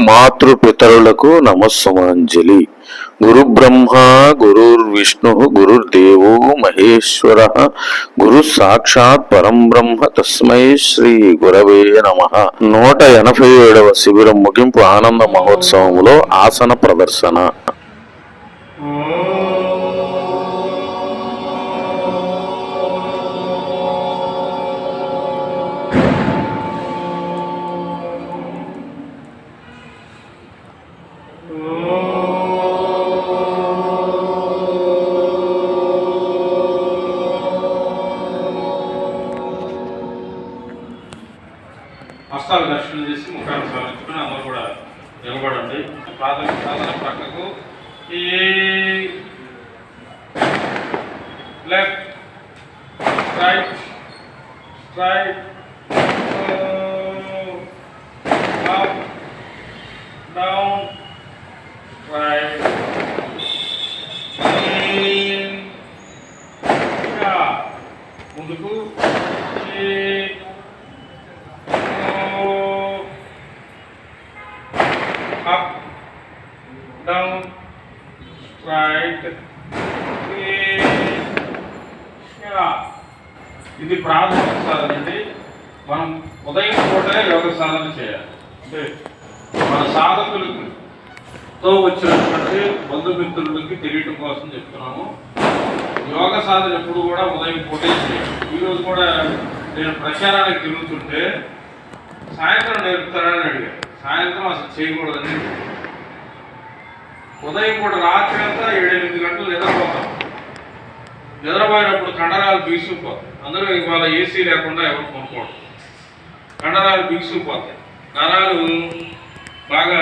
మాతృపితరులకు నమస్సుమాంజలి. గురుబ్రహ్మ గురుర్విష్ణు గురుర్దేవో మహేశ్వర. గురు సాక్షాత్ పరం బ్రహ్మ తస్మై శ్రీ గురవే నమ. నూట ఎనభై ఏడవ శిబిరం ముగింపు ఆనంద మహోత్సవంలో ఆసన ప్రదర్శన. హస్తాలు దర్శనం చేసి ముఖాన్ని సాధించుకుని అందరూ కూడా నిలబడండి. పాదం సాధన పక్కకు ఈ left right right up down right ముందుకు ఇది ప్రాథమిక సాధన అండి మనం ఉదయం పూటనే యోగ సాధన చేయాలి. అంటే మన సాధకులతో వచ్చినటువంటి బంధుమిత్రులకి తెలియటం కోసం చెప్తున్నాము. యోగ సాధన ఎప్పుడు కూడా ఉదయం పూటే చేయాలి. ఈరోజు కూడా నేను ప్రచారానికి తిరుగుతుంటే సాయంత్రం నేర్పుతారని అడిగాను సాయంత్రం అసలు చేయకూడదని ఉదయం కూడా రాత్రి అంతా ఏడెనిమిది గంటలు నిద్రపోతాం. నిద్రపోయినప్పుడు కండరాలు బీసుకుపోతాయి. అందరూ ఇవాళ ఏసీ లేకుండా ఎవరు కొనుక్కోవడం కండరాలు బీసుకుపోతాయి. నరాలు బాగా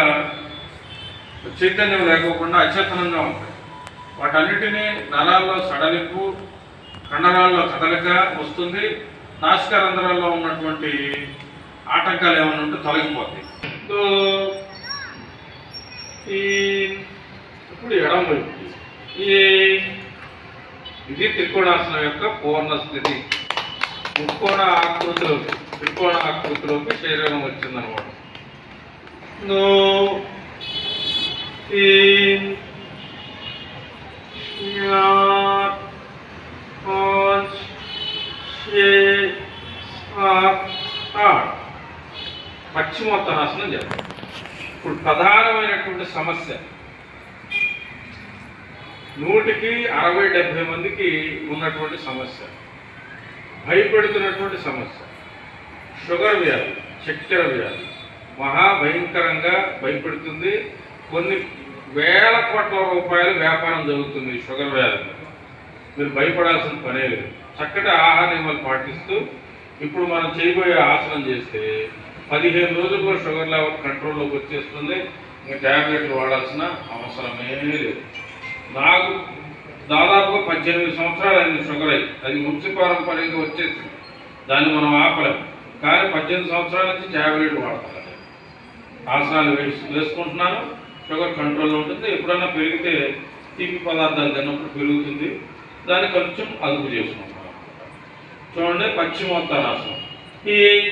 చైతన్యం లేకోకుండా అచేతనంగా ఉంటాయి. వాటన్నిటినీ నరాల్లో సడలింపు కండరాల్లో కదలిక వస్తుంది. నాసికారంధ్రాల్లో ఉన్నటువంటి ఆటంకాలు ఏమైనా ఉంటే తొలగిపోతాయి. సో ఈ ఇప్పుడు ఎడం వైపు ఏ ఇది త్రికోణాసనం యొక్క పూర్ణ స్థితి. ముక్కోణ ఆకృతిలోకి త్రికోణ ఆకృతిలోకి శరీరం వచ్చిందనమాట. నో పశ్చిమోత్తరాసనం చేద్దాం ఇప్పుడు ప్రధానమైనటువంటి సమస్య నూటికి అరవై డెబ్భై మందికి ఉన్నటువంటి సమస్య. భయపెడుతున్నటువంటి సమస్య. షుగర్ వ్యాధి చక్కెర వ్యాధి. మహా భయంకరంగా భయపెడుతుంది. కొన్ని వేల కోట్ల రూపాయలు వ్యాపారం జరుగుతుంది షుగర్ వ్యాధి మీరు భయపడాల్సిన పనే లేదు. చక్కటి ఆహార నియమాలు పాటిస్తూ ఇప్పుడు మనం చేయబోయే ఆసనం చేస్తే పదిహేను రోజుల్లో షుగర్ లెవెల్ కంట్రోల్లోకి వచ్చేస్తుంది. ఇంకా ట్యాబ్లెట్లు వాడాల్సిన అవసరమే లేదు. నాకు దాదాపుగా పద్దెనిమిది సంవత్సరాలు అయింది షుగర్ అయ్యి అది వంశపారంపర్యంగా వచ్చేసింది. దాన్ని మనం ఆపలేం. కానీ పద్దెనిమిది సంవత్సరాల నుంచి ట్యాబ్లెట్ వాడతాను ఆసనాలు వేసుకుంటున్నాను. షుగర్ కంట్రోల్లో ఉంటుంది. ఎప్పుడన్నా పెరిగితే తీపి పదార్థాలు తిన్నప్పుడు పెరుగుతుంది. దాన్ని కొంచెం అదుపు చేసుకుంటున్నాను. చూడండి పశ్చిమోత్తరాసనం ఈ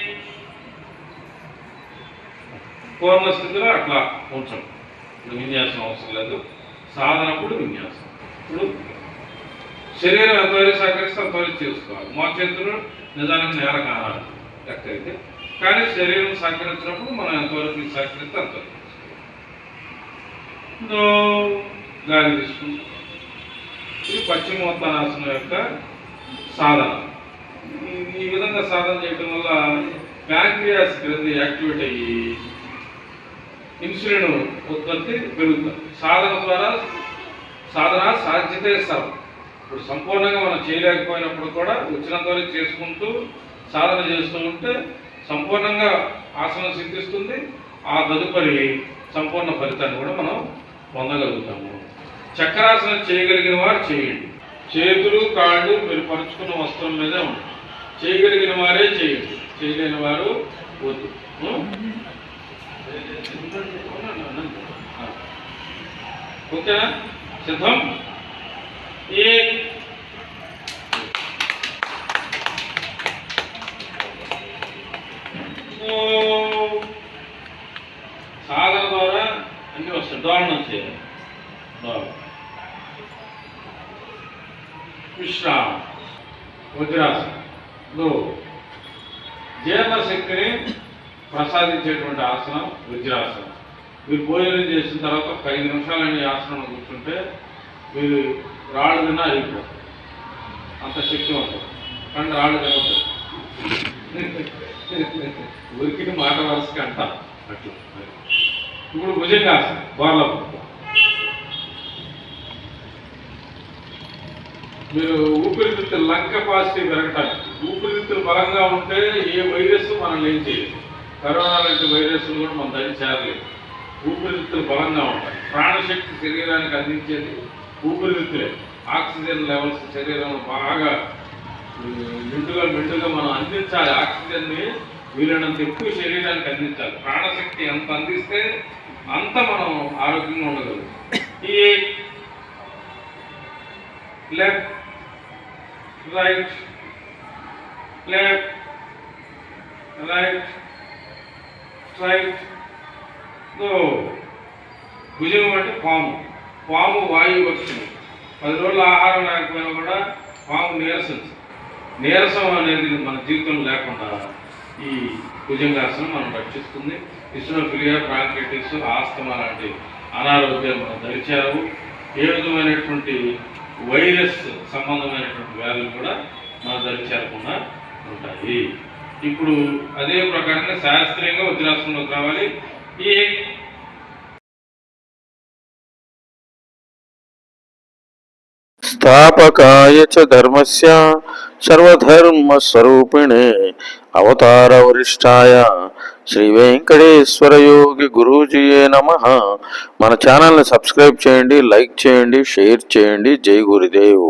పూర్ణ స్థితిలో అట్లా ఉంచండి. ఇప్పుడు విన్యాసం అవసరం లేదు. సాధనప్పుడు విన్యాసం. ఇప్పుడు శరీరం ఎంతవరకు సహకరిస్తే అంతవరకు చేసుకోవాలి. మా చేతులు నిజానికి నేల కానాలి. లెక్క అయితే. కానీ శరీరం సహకరించినప్పుడు మనం ఎంతవరకు సహకరిస్తే అంతవరకు గాలి తీసుకుంటాం ఇది పశ్చిమోత్తరాసనం యొక్క సాధన. ఈ- విధంగా సాధన చేయడం వల్ల ప్యాంక్రియాస్ క్రింద యాక్టివేట్ అయ్యి ఇన్సులిన్ ఉత్పత్తి పెరుగుతుంది సాధన ద్వారా సాధన సాధ్యతే సర్వం. ఇప్పుడు సంపూర్ణంగా మనం చేయలేకపోయినప్పుడు కూడా వచ్చినంత చేసుకుంటూ సాధన చేస్తూ ఉంటే సంపూర్ణంగా ఆసనం సిద్ధిస్తుంది. ఆ తదుపరి సంపూర్ణ ఫలితాన్ని కూడా మనం పొందగలుగుతాము. చక్రాసనం చేయగలిగిన వారు చేయండి. చేతులు కాళ్ళు మీరు పరుచుకున్న వస్త్రం మీదే చేయగలిగిన వారే చేయండి. చేయలేని వారు వద్దు. ఓకేనా సిద్ధం? ఏ? సాగర ద్వారా అన్ని వస్తాయి. డోలనం చేయాలి డోలనం విశ్రామ. వజ్రాసనం. జీర్ణశక్తిని ప్రసాదించేటువంటి ఆసనం వజ్రాసనం మీరు భోజనం చేసిన తర్వాత ఒక ఐదు నిమిషాలని ఆసనం కూర్చుంటే మీరు రాళ్ళు తిన్నా అయిపోతుంది అంత శక్తి ఉంటుంది కానీ రాళ్ళు తినవద్దు ఉరికి మాట వరుసకి అంట. అట్లా. ఇప్పుడు భుజంగాసనం బోర్ల మీరు ఊపిరితిత్తులు లంగ్ కెపాసిటీ పెరగటానికి ఊపిరితిత్తులు బలంగా ఉంటే ఏ వైరస్ మనం ఏం చేయలేదు కరోనా లాంటి వైరస్లు కూడా మన దగ్గర చేరలేదు. ఊపిరితిత్తులు బలంగా ఉంటాయి. ప్రాణశక్తి శరీరానికి అందించేది ఊపిరితిత్తులే. ఆక్సిజన్ లెవెల్స్ శరీరంలో బాగా ఉమ్, నిండుగా మెండుగా మనం అందించాలి. ఆక్సిజన్ని వీలైనంత ఎక్కువ శరీరానికి అందించాలి. ప్రాణశక్తి ఎంత అందిస్తే అంత మనం ఆరోగ్యంగా ఉండగలం. ఈ left right left right straight, భుజం అంటే పాము. పాము వాయువు వచ్చింది. పది రోజులు ఆహారం లేకపోయినా కూడా పాము నీరసం. నీరసం అనేది మన జీవితంలో లేకుండా ఈ భుజంగాసనం మనం రక్షిస్తుంది. ఇస్నోఫిలియా బ్రాంకైటిస్ ఆస్తమా లాంటి అనారోగ్యాలు మనం దరిచారు. ఏ విధమైనటువంటి వైరస్ సంబంధమైనటువంటి వ్యాధులు కూడా మన దరిచేరకుండా ఉంటాయి. ఇప్పుడు అదే ప్రకారంగా శాస్త్రీయంగా వజ్రాసనంలోకి రావాలి. ఈ స్థాపకాయ చ ధర్మస్య సర్వధర్మస్వరూపిణే అవతార వరిష్టాయ శ్రీ వెంకటేశ్వర యోగి గురూజీయే నమ. మన ఛానల్ని సబ్స్క్రైబ్ చేయండి లైక్ చేయండి షేర్ చేయండి. జై గురుదేవ్.